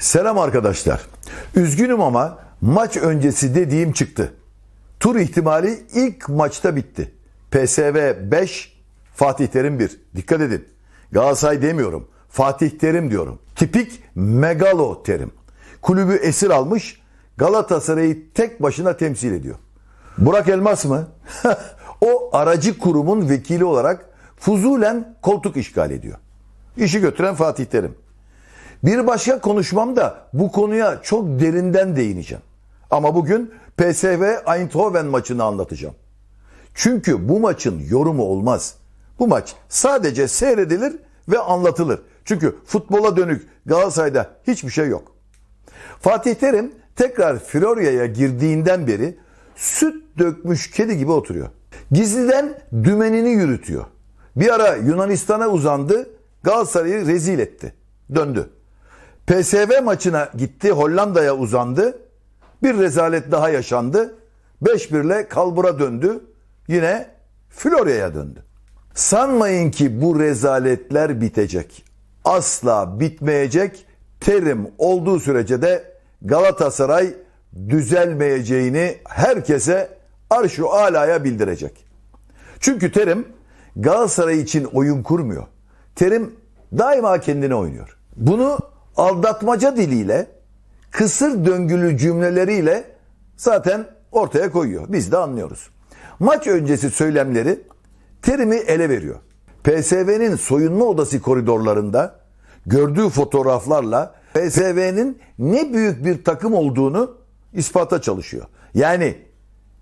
Selam arkadaşlar. Üzgünüm ama maç öncesi dediğim çıktı. Tur ihtimali ilk maçta bitti. PSV 5, Fatih Terim 1. Dikkat edin. Galatasaray demiyorum. Fatih Terim diyorum. Tipik megalo terim. Kulübü esir almış, Galatasaray'ı tek başına temsil ediyor. Burak Elmas mı? o aracı kurumun vekili olarak fuzulen koltuk işgal ediyor. İşi götüren Fatih Terim. Bir başka konuşmamda bu konuya çok derinden değineceğim. Ama bugün PSV Eindhoven maçını anlatacağım. Çünkü bu maçın yorumu olmaz. Bu maç sadece seyredilir ve anlatılır. Çünkü futbola dönük Galatasaray'da hiçbir şey yok. Fatih Terim tekrar Florya'ya girdiğinden beri süt dökmüş kedi gibi oturuyor. Gizliden dümenini yürütüyor. Bir ara Yunanistan'a uzandı, Galatasaray'ı rezil etti. Döndü. PSV maçına gitti, Hollanda'ya uzandı. Bir rezalet daha yaşandı. 5-1 ile kalbura döndü. Yine Florya'ya döndü. Sanmayın ki bu rezaletler bitecek. Asla bitmeyecek. Terim olduğu sürece de Galatasaray düzelmeyeceğini herkese arşu alaya bildirecek. Çünkü Terim Galatasaray için oyun kurmuyor. Terim daima kendine oynuyor. Bunu aldatmaca diliyle, kısır döngülü cümleleriyle zaten ortaya koyuyor. Biz de anlıyoruz. Maç öncesi söylemleri Terim'i ele veriyor. PSV'nin soyunma odası koridorlarında gördüğü fotoğraflarla PSV'nin ne büyük bir takım olduğunu ispata çalışıyor. Yani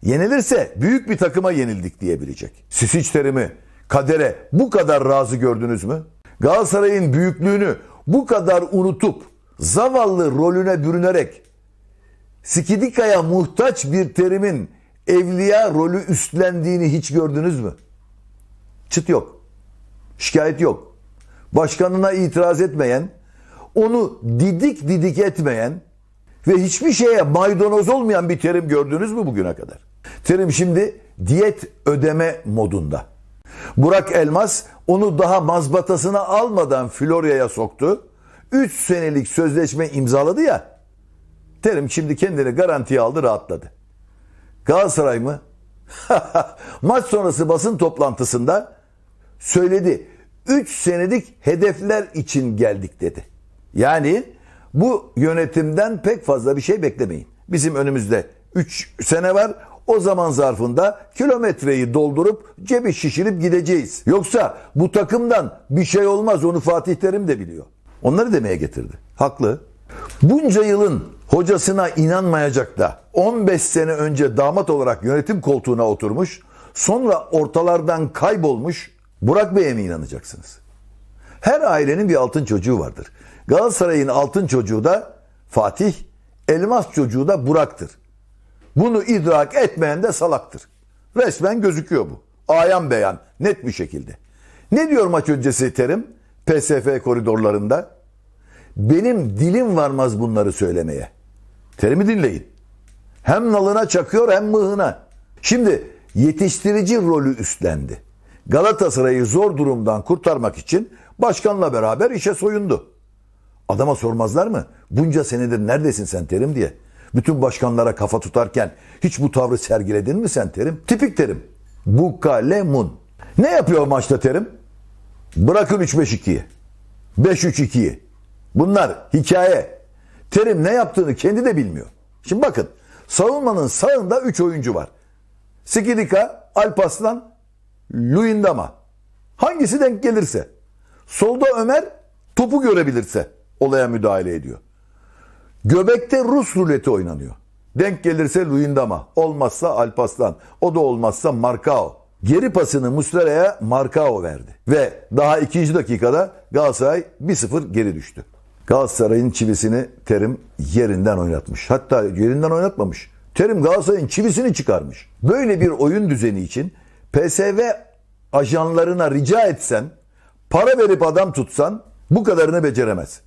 yenilirse büyük bir takıma yenildik diyebilecek. Siz hiç Terim'i kadere bu kadar razı gördünüz mü? Galatasaray'ın büyüklüğünü bu kadar unutup zavallı rolüne bürünerek Skidika'ya muhtaç bir terimin evliya rolü üstlendiğini hiç gördünüz mü? Çıt yok. Şikayet yok. Başkanına itiraz etmeyen, onu didik didik etmeyen ve hiçbir şeye maydanoz olmayan bir terim gördünüz mü bugüne kadar? Terim şimdi diyet ödeme modunda. Burak Elmas onu daha mazbatasına almadan Florya'ya soktu. 3 senelik sözleşme imzaladı ya. Terim şimdi kendini garantiye aldı rahatladı. Galatasaray mı? Maç sonrası basın toplantısında söyledi. 3 senelik hedefler için geldik dedi. Yani bu yönetimden pek fazla bir şey beklemeyin. Bizim önümüzde 3 sene var. O zaman zarfında kilometreyi doldurup cebi şişirip gideceğiz. Yoksa bu takımdan bir şey olmaz onu Fatih Terim de biliyor. Onları demeye getirdi. Haklı. Bunca yılın hocasına inanmayacak da 15 sene önce damat olarak yönetim koltuğuna oturmuş, sonra ortalardan kaybolmuş Burak Bey'e mi inanacaksınız? Her ailenin bir altın çocuğu vardır. Galatasaray'ın altın çocuğu da Fatih, elmas çocuğu da Burak'tır. Bunu idrak etmeyen de salaktır. Resmen gözüküyor bu. Ayan beyan, net bir şekilde. Ne diyor maç öncesi Terim? PSF koridorlarında. Benim dilim varmaz bunları söylemeye. Terimi dinleyin. Hem nalına çakıyor hem mıhına. Şimdi yetiştirici rolü üstlendi. Galatasaray'ı zor durumdan kurtarmak için başkanla beraber işe soyundu. Adama sormazlar mı? Bunca senedir neredesin sen Terim diye. Bütün başkanlara kafa tutarken hiç bu tavrı sergiledin mi sen Terim? Tipik Terim. Bu kalemun. Ne yapıyor maçta Terim? Bırakın 3-5-2'yi. 5-3-2'yi. Bunlar hikaye. Terim ne yaptığını kendi de bilmiyor. Şimdi bakın savunmanın sağında 3 oyuncu var. Skidika, Alpaslan, Luyendama. Hangisi denk gelirse. Solda Ömer topu görebilirse olaya müdahale ediyor. Göbekte Rus ruleti oynanıyor. Denk gelirse Luyendama, olmazsa Alpaslan, o da olmazsa Markao. Geri pasını Muslera'ya Markao verdi. Ve daha ikinci dakikada Galatasaray 1-0 geri düştü. Galatasaray'ın çivisini Terim yerinden oynatmış. Hatta yerinden oynatmamış. Terim Galatasaray'ın çivisini çıkarmış. Böyle bir oyun düzeni için PSV ajanlarına rica etsen, para verip adam tutsan bu kadarını beceremez.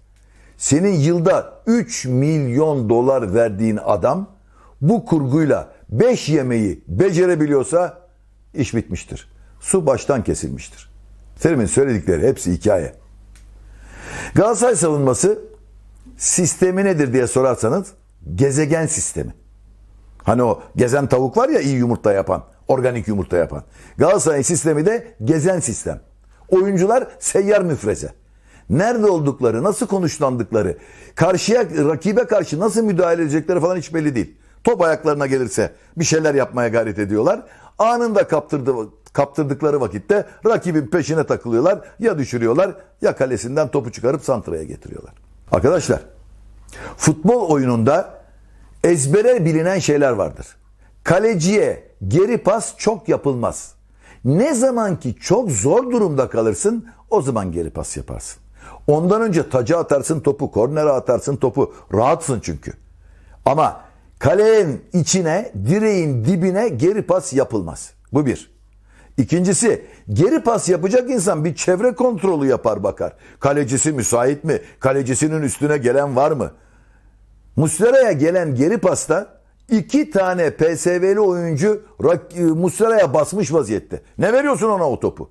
Senin yılda 3 milyon dolar verdiğin adam bu kurguyla 5 yemeği becerebiliyorsa iş bitmiştir. Su baştan kesilmiştir. Terim'in söyledikleri hepsi hikaye. Galatasaray savunması sistemi nedir diye sorarsanız gezegen sistemi. Hani o gezen tavuk var ya iyi yumurta yapan, organik yumurta yapan. Galatasaray sistemi de gezen sistem. Oyuncular seyyar müfreze. Nerede oldukları, nasıl konuşlandıkları, karşıya, rakibe karşı nasıl müdahale edecekleri falan hiç belli değil. Top ayaklarına gelirse bir şeyler yapmaya gayret ediyorlar. Anında kaptırdı, kaptırdıkları vakitte rakibin peşine takılıyorlar. Ya düşürüyorlar ya kalesinden topu çıkarıp santraya getiriyorlar. Arkadaşlar futbol oyununda ezbere bilinen şeyler vardır. Kaleciye geri pas çok yapılmaz. Ne zaman ki çok zor durumda kalırsın o zaman geri pas yaparsın. Ondan önce taca atarsın topu, kornere atarsın topu. Rahatsın çünkü. Ama kalenin içine, direğin dibine geri pas yapılmaz. Bu bir. İkincisi geri pas yapacak insan bir çevre kontrolü yapar bakar. Kalecisi müsait mi? Kalecisinin üstüne gelen var mı? Muslera'ya gelen geri pasta iki tane PSV'li oyuncu Muslera'ya basmış vaziyette. Ne veriyorsun ona o topu?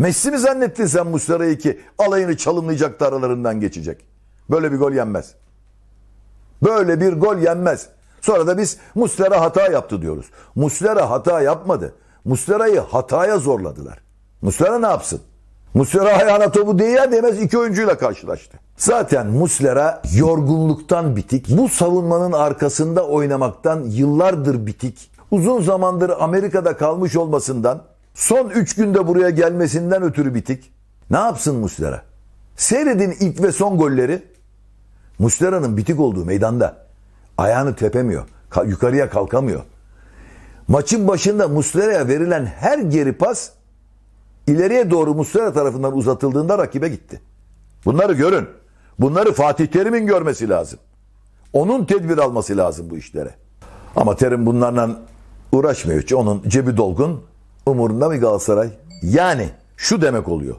Messi mi zannettin sen Muslera'yı ki alayını çalımlayacak da aralarından geçecek? Böyle bir gol yenmez. Böyle bir gol yenmez. Sonra da biz Muslera hata yaptı diyoruz. Muslera hata yapmadı. Muslera'yı hataya zorladılar. Muslera ne yapsın? Muslera ayağına topu değer demez iki oyuncuyla karşılaştı. Zaten Muslera yorgunluktan bitik. Bu savunmanın arkasında oynamaktan yıllardır bitik. Uzun zamandır Amerika'da kalmış olmasından, son 3 günde buraya gelmesinden ötürü bitik. Ne yapsın Muslera? Seyredin ilk ve son golleri. Muslera'nın bitik olduğu meydanda. Ayağını tepemiyor. ka- yukarıya kalkamıyor. Maçın başında Muslera'ya verilen her geri pas ileriye doğru Muslera tarafından uzatıldığında rakibe gitti. Bunları görün. Bunları Fatih Terim'in görmesi lazım. Onun tedbir alması lazım bu işlere. Ama Terim bunlarla uğraşmıyor. Onun cebi dolgun. Umurunda mı Galatasaray? Yani şu demek oluyor.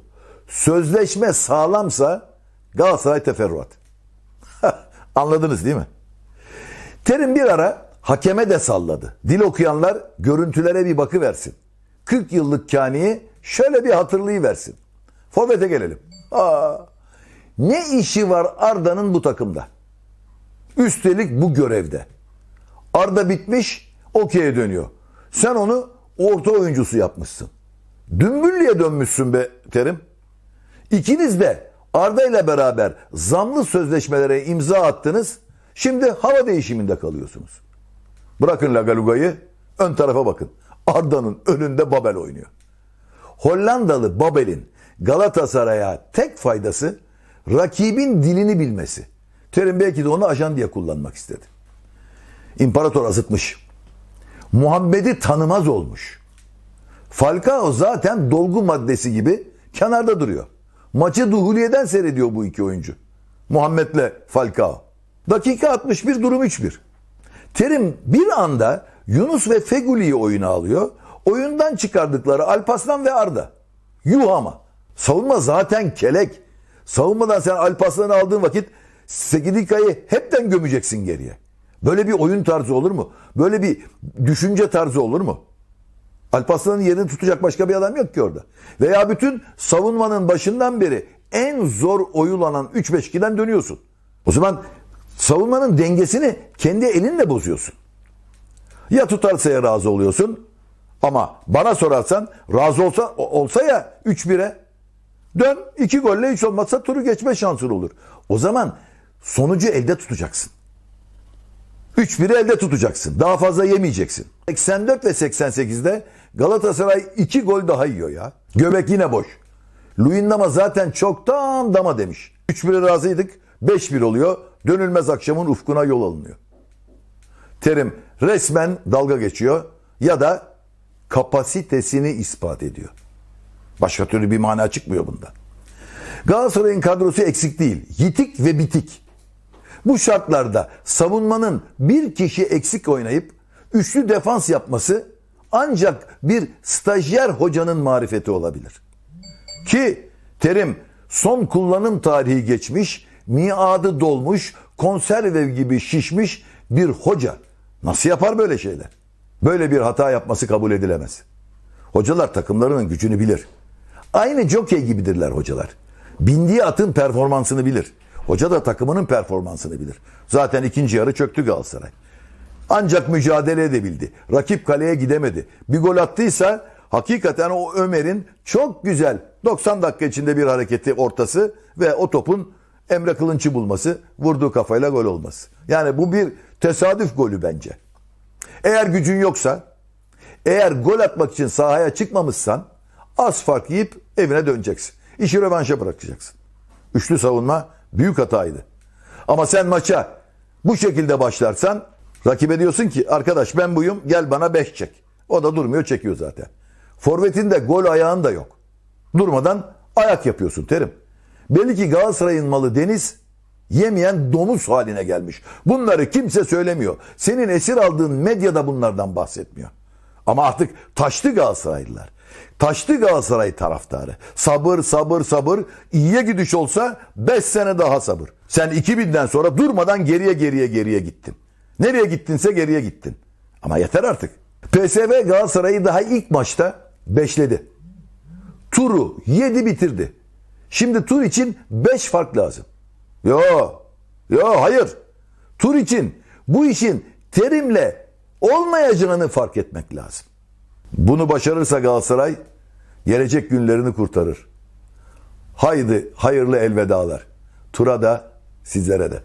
Sözleşme sağlamsa Galatasaray teferruat. Anladınız değil mi? Terim bir ara hakeme de salladı. Dil okuyanlar görüntülere bir bakı versin. 40 yıllık kaniyi şöyle bir hatırlayıversin. Forvet'e gelelim. Aa, ne işi var Arda'nın bu takımda? Üstelik bu görevde. Arda bitmiş, okey'e dönüyor. Sen onu orta oyuncusu yapmışsın. Dümbüllüye dönmüşsün be Terim. İkiniz de Arda ile beraber zamlı sözleşmelere imza attınız. Şimdi hava değişiminde kalıyorsunuz. Bırakın Lagaluga'yı ön tarafa bakın. Arda'nın önünde Babel oynuyor. Hollandalı Babel'in Galatasaray'a tek faydası rakibin dilini bilmesi. Terim belki de onu ajan diye kullanmak istedi. İmparator azıtmış. Muhammed'i tanımaz olmuş. Falcao zaten dolgu maddesi gibi kenarda duruyor. Maçı Duhuliye'den seyrediyor bu iki oyuncu. Muhammed'le Falcao. Dakika 61 durum 3-1. Terim bir anda Yunus ve Feguli'yi oyuna alıyor. Oyundan çıkardıkları Alpaslan ve Arda. Yuh ama. Savunma zaten kelek. Savunmadan sen Alpaslan'ı aldığın vakit Segidika'yı hepten gömeceksin geriye. Böyle bir oyun tarzı olur mu? Böyle bir düşünce tarzı olur mu? Alparslan'ın yerini tutacak başka bir adam yok ki orada. Veya bütün savunmanın başından beri en zor oyulanan 3-5-2'den dönüyorsun. O zaman savunmanın dengesini kendi elinle bozuyorsun. Ya tutarsa ya razı oluyorsun. Ama bana sorarsan razı olsa olsa ya 3-1'e dön 2 golle hiç olmazsa turu geçme şansın olur. O zaman sonucu elde tutacaksın. 3-1'i elde tutacaksın. Daha fazla yemeyeceksin. 84 ve 88'de Galatasaray 2 gol daha yiyor ya. Göbek yine boş. Luyendama zaten çoktan dama demiş. 3-1'e razıydık. 5-1 oluyor. Dönülmez akşamın ufkuna yol alınıyor. Terim resmen dalga geçiyor ya da kapasitesini ispat ediyor. Başka türlü bir mana çıkmıyor bunda. Galatasaray'ın kadrosu eksik değil. Yitik ve bitik. Bu şartlarda savunmanın bir kişi eksik oynayıp üçlü defans yapması ancak bir stajyer hocanın marifeti olabilir. Ki Terim son kullanım tarihi geçmiş, miadı dolmuş, konserve gibi şişmiş bir hoca. Nasıl yapar böyle şeyler? Böyle bir hata yapması kabul edilemez. Hocalar takımlarının gücünü bilir. Aynı jockey gibidirler hocalar. Bindiği atın performansını bilir. Hoca da takımının performansını bilir. Zaten ikinci yarı çöktü Galatasaray. Ancak mücadele edebildi. Rakip kaleye gidemedi. Bir gol attıysa hakikaten o Ömer'in çok güzel 90 dakika içinde bir hareketi ortası ve o topun Emre Kılınç'ı bulması, vurduğu kafayla gol olması. Yani bu bir tesadüf golü bence. Eğer gücün yoksa, eğer gol atmak için sahaya çıkmamışsan az fark yiyip evine döneceksin. İşi rövanşa bırakacaksın. Üçlü savunma büyük hataydı. Ama sen maça bu şekilde başlarsan rakibe diyorsun ki arkadaş ben buyum gel bana 5 çek. O da durmuyor çekiyor zaten. Forvet'in de gol ayağın da yok. Durmadan ayak yapıyorsun Terim. Belli ki Galatasaray'ın malı Deniz yemeyen domuz haline gelmiş. Bunları kimse söylemiyor. Senin esir aldığın medyada bunlardan bahsetmiyor. Ama artık taştı Galatasaraylılar. Taştı Galatasaray taraftarı. Sabır sabır sabır. İyiye gidiş olsa 5 sene daha sabır. Sen 2000'den sonra durmadan geriye geriye geriye gittin. Nereye gittinse geriye gittin. Ama yeter artık. PSV Galatasaray'ı daha ilk maçta beşledi. Turu 7 bitirdi. Şimdi tur için 5 fark lazım. Yo. Yo hayır. Tur için bu işin terimle olmayacağını fark etmek lazım. Bunu başarırsa Galatasaray gelecek günlerini kurtarır. Haydi hayırlı elvedalar. Tura da sizlere de.